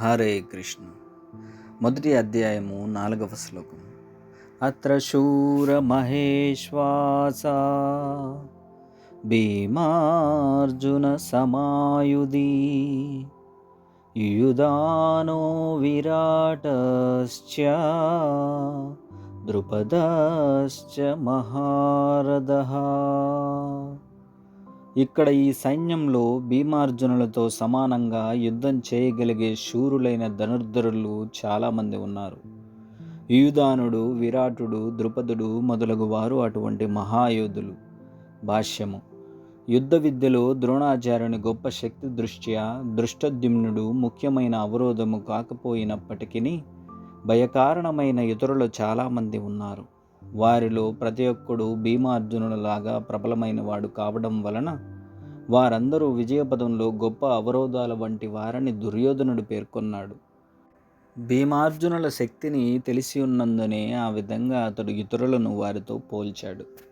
హరే కృష్ణ. మొదటి అధ్యాయము నాలుగవ శ్లోకం అత్ర శూర మహేశ్వాస భీమార్జున సమాయుధి యుధానో విరాటశ్చ ద్రుపదశ్చ మహారథ. ఇక్కడ ఈ సైన్యంలో భీమార్జునులతో సమానంగా యుద్ధం చేయగలిగే శూరులైన ధనుర్ధరులు చాలామంది ఉన్నారు. యూదానుడు విరాటుడు ద్రుపదుడు మొదలగు వారు అటువంటి మహాయోధులు. భాష్యము. యుద్ధ విద్యలో ద్రోణాచార్యుని గొప్ప శక్తి దృష్ట్యా దృష్టద్యుమ్నుడు ముఖ్యమైన అవరోధము కాకపోయినప్పటికీ భయకారణమైన ఇతరులు చాలామంది ఉన్నారు. వారిలో ప్రతి ఒక్కడు భీమార్జునులలాగా ప్రబలమైన వాడు కావడం వలన వారందరూ విజయపదంలో గొప్ప అవరోధాల వంటి వారని దుర్యోధనుడు పేర్కొన్నాడు. భీమార్జునుల శక్తిని తెలిసి ఉన్నందునే ఆ విధంగా అతడు ఇతరులను వారితో పోల్చాడు.